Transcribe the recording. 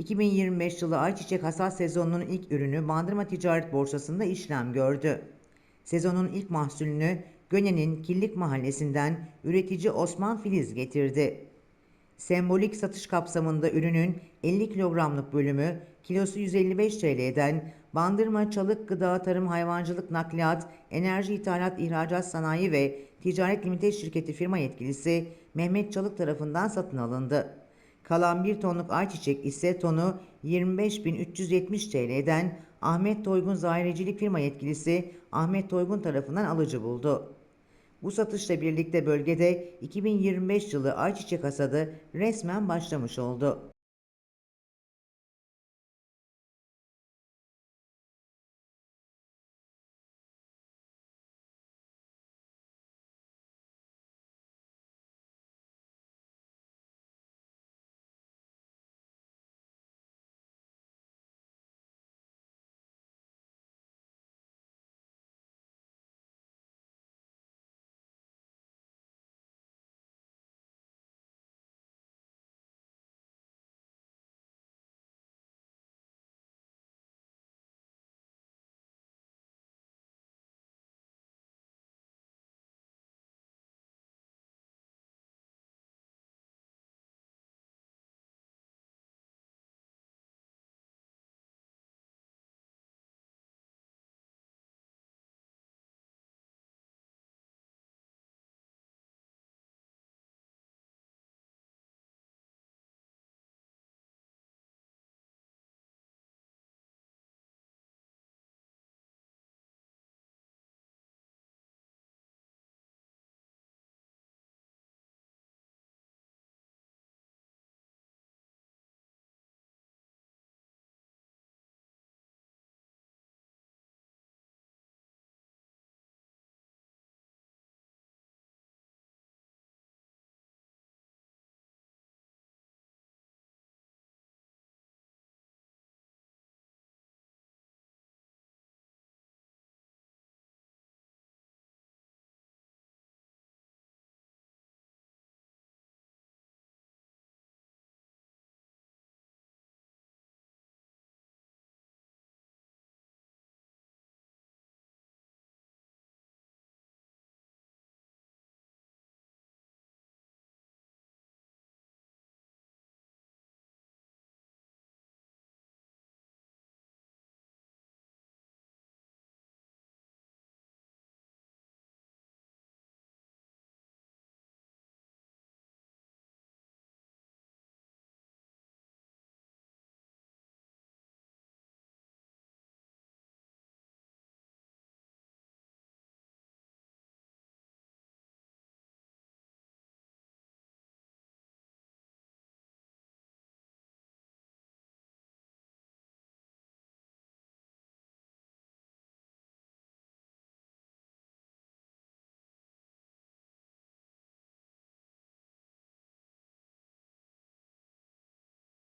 2025 yılı ayçiçek hasat sezonunun ilk ürünü Bandırma Ticaret Borsası'nda işlem gördü. Sezonun ilk mahsulünü Göne'nin Killik Mahallesi'nden üretici Osman Filiz getirdi. Sembolik satış kapsamında ürünün 50 kilogramlık bölümü kilosu 155 TL'den Bandırma Çalık Gıda Tarım Hayvancılık Nakliyat Enerji İthalat İhracat Sanayi ve Ticaret Limited Şirketi firma yetkilisi Mehmet Çalık tarafından satın alındı. Kalan 1 tonluk ayçiçek ise tonu 25.370 TL'den Ahmet Toygun Zahirecilik firma yetkilisi Ahmet Toygun tarafından alıcı buldu. Bu satışla birlikte bölgede 2025 yılı ayçiçek hasadı resmen başlamış oldu.